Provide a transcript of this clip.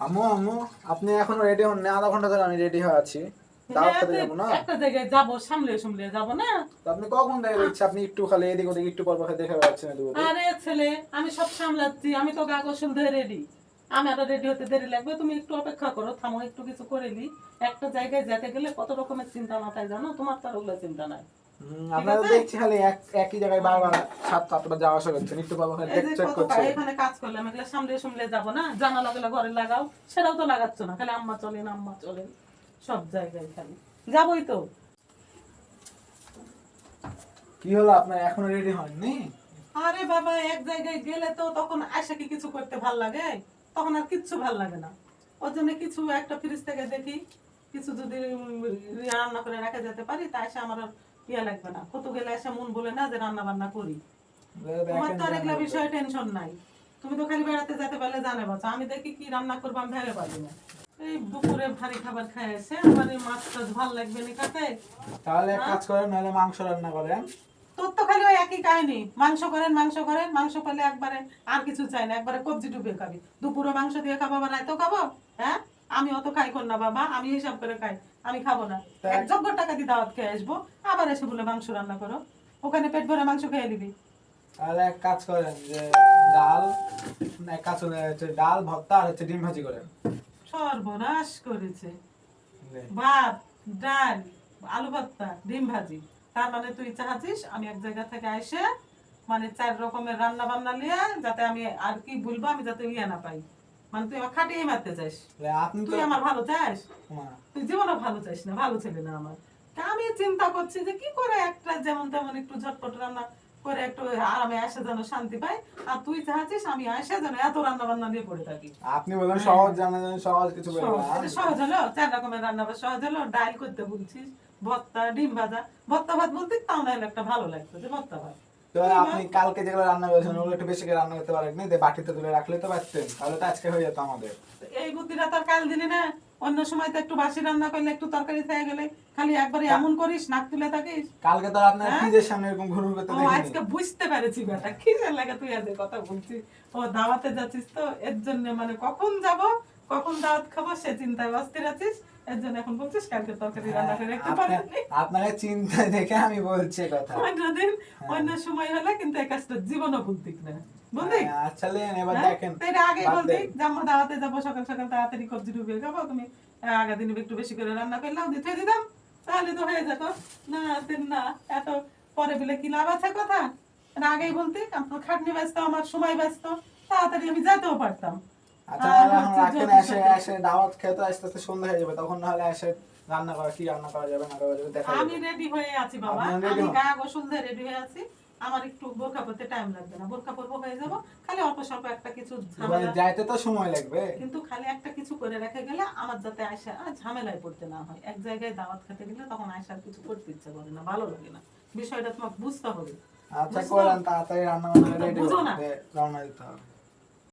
আম্মু আম্মু আপনি এখনও রেডি হন না আধা ঘণ্টা ধরে আমি রেডি হয়ে আছি। দাওয়াত খেতে যাব না? একটা জায়গায় যাব সামলে সামলে যাব না? আপনি কখন দেখছি আপনি একটু খালি এদিক ওদিক একটু পর পর দেখে বেড়াচ্ছেন এদিক আরে ছেলে আমি সব সামলাচ্ছি আমি তো গোসল ধরে রেডি আমি আরও রেডি হতে দেরি লাগবে তুমি একটু অপেক্ষা করো থামো একটু কিছু করে নি একটা জায়গায় যেতে গেলে কত রকমের চিন্তা মাথায় জানো? তোমার তো আর ওগুলো চিন্তা নাই। আপনারা দেখছি খালি এক একই জায়গায় বারবার সাত সাতবার যাওয়া আসা করছেন একটু পর পর খালি এই যে চেক করছে। এখানে কাজ করলাম এগুলো সামলে সামলে যাব না? জানালা গুলো ঘরে লাগাও সেটাও তো লাগাচ্ছ না। খালি আম্মা চলেন আম্মা চলেন। সব জায়গায় খালি। যাবোই তো। কি হলো আপনার? এখনও রেডি হননি? আরে বাবা এক জায়গায় গেলে তো তখন আয়সা কি কিছু করতে ভালো লাগে? তখন আর কিচ্ছু ভালো লাগে না। ওর জন্য কিছু একটা ফ্রিজ থেকে দেখি। কিছু যদি রান্না করে রাখা যেতে পারি তা এসে আমার ইয়ে লাগবে না। কত গেলে এসে মন বলে না যে রান্না বান্না করি তোমার তো আর এগুলা বিষয়ে টেনশন নাই। তুমি তো খালি বেড়াতে যেতে পারলে জানে বাচ্চা আমি দেখি কি রান্না করব আমি ভেবে পারি না। এই দুপুরে ভারী খাবার খাই এসে আমার এই মাছ টাছ ভালো লাগবে না খাতে। তাহলে এক কাজ করেন নাহলে মাংস রান্না করেন। তোর তো খালি ওই একই কাহিনী। মাংস করেন মাংস করেন মাংস একবারে আর কিছু চাই না। একবারে কবজি ডুবে খাবি। দুপুরে মাংস দিয়ে খাব আবার রাইতেও খাব হ্যাঁ? আমি অত খাই কর না বাবা আমি হিসাব করে খাই আমি খাব না। এক যোগ্য টাকা দিয়ে দাওয়াত খেয়ে আসব আবার এসে বলে মাংস রান্না করো। ওখানে পেট ভরে মাংস খেয়ে নিবি। তাহলে এক কাজ করেন যে ডাল এক কাজ হচ্ছে ডাল ভর্তা আর হচ্ছে ডিম ভাজি করেন। সর্বনাশ করেছে। ভাত ডাল আলু ভর্তা ডিম ভাজি। তার মানে তুই চাচ্ছিস আমি এক জায়গা থেকে এসে মানে চার রকমের রান্না বান্না লিয়ে যাতে আমি আর কি বলব আমি যাতে ইয়ে না পাই। মানে তুই আমার খাটিয়ে মারতে চাস। আপনি তুই আমার ভালো চাস? তুই জীবনে ভালো চাস না ভালো ছেলে না আমার। আমি চিন্তা করছি যে কি করে একটা যেমন তেমন একটু ঝটপট রান্না করে একটু আরামে আসে যেন শান্তি পাই। আর তুই চাচ্ছিস আমি আসে যেন এত রান্না বান্না দিয়ে পড়ে থাকি। আপনি বললেন সহজ জানেন সহজ কিছু সহজ। হলো চার রকমের রান্না বান্না সহজ হলো ডাল করতে বলছিস ভর্তা ডিম ভাজা। ভর্তা ভাত বলতে তাও না একটা ভালো লাগতো যে ভর্তা ভাত। তো আপনি কালকে যেগুলো রান্না করেছেন ওগুলো একটু বেশি করে রান্না করতে পারেননি যে বাটিতে তুলে রাখলে তো পারতেন তাহলে তো আজকে হয়ে যেত আমাদের। এই বুদ্ধিটা তোর কাল দিলি না অন্য সময় তো একটু বাসি রান্না করলে একটু তরকারি থেকে গেলে খালি একবারে এমন করিস নাক তুলে থাকিস। কালকে তো আপনার হ্যাঁ? ফ্রিজের সামনে এরকম করতে দেখিনি। আজকে বুঝতে পেরেছি বেটা কি লাগে তুই কথা বলছিস। ও দাওয়াতে যাচ্ছিস তো এর জন্য মানে কখন যাব? কখন দাওয়াত খাব সে চিন্তায় অস্থির আছিস? এর জন্য এখন বলছিস কালকে তরকারি রান্না করে রাখতে আপনার- চিন্তায় দেখে আমি বলছি কথা। অন্যদিন অন্য সময় হলে কিন্তু এই কাজটা জীবনও না। বুঝলি হ্যাঁ, আচ্ছা এবার হ্যাঁ? দেখেন এটা আগে বলতি দাওয়াতে যাব সকাল সকাল তাড়াতাড়ি কবজি ডুবিয়ে খাব তুমি আগের দিন একটু বেশি করে রান্না করলাম দিতে দিতাম। তাহলে তো হয়ে যেত। না না এত পরে বলে কি লাভ আছে কথা? আগেই বলতি আপনার খাটনি ব্যস্ত আমার সময় ব্যস্ত তাড়াতাড়ি আমি যেতেও পারতাম। আচ্ছা তাহলে এখন রাখেন এসে এসে দাওয়াত খেতে আস্তে আস্তে সন্ধ্যা হয়ে যাবে তখন নাহলে এসে রান্না করা কি রান্না করা যাবে না করা যাবে দেখা আমি রেডি হয়ে আছি বাবা। আমি গা গোসল দিয়ে রেডি হয়ে আছি। আমার একটু বোরখা পরতে টাইম লাগবে না। বোরখা পরবো হয়ে যাব। খালি অল্প স্বল্প একটা কিছু ঝামেলা। যাইতে তো সময় লাগবে। কিন্তু খালি একটা কিছু করে রেখে গেলে আমার যাতে আয়সা ঝামেলায় পড়তে না হয়। এক জায়গায় দাওয়াত খেতে গেলে তখন আয়সার কিছু করতে ইচ্ছা করে না ভালো লাগে না। বিষয়টা তোমাকে বুঝতে হবে। আচ্ছা করেন তাড়াতাড়ি রান্না বান্না রেডি বুঝো না। রওনা দিতে হবে।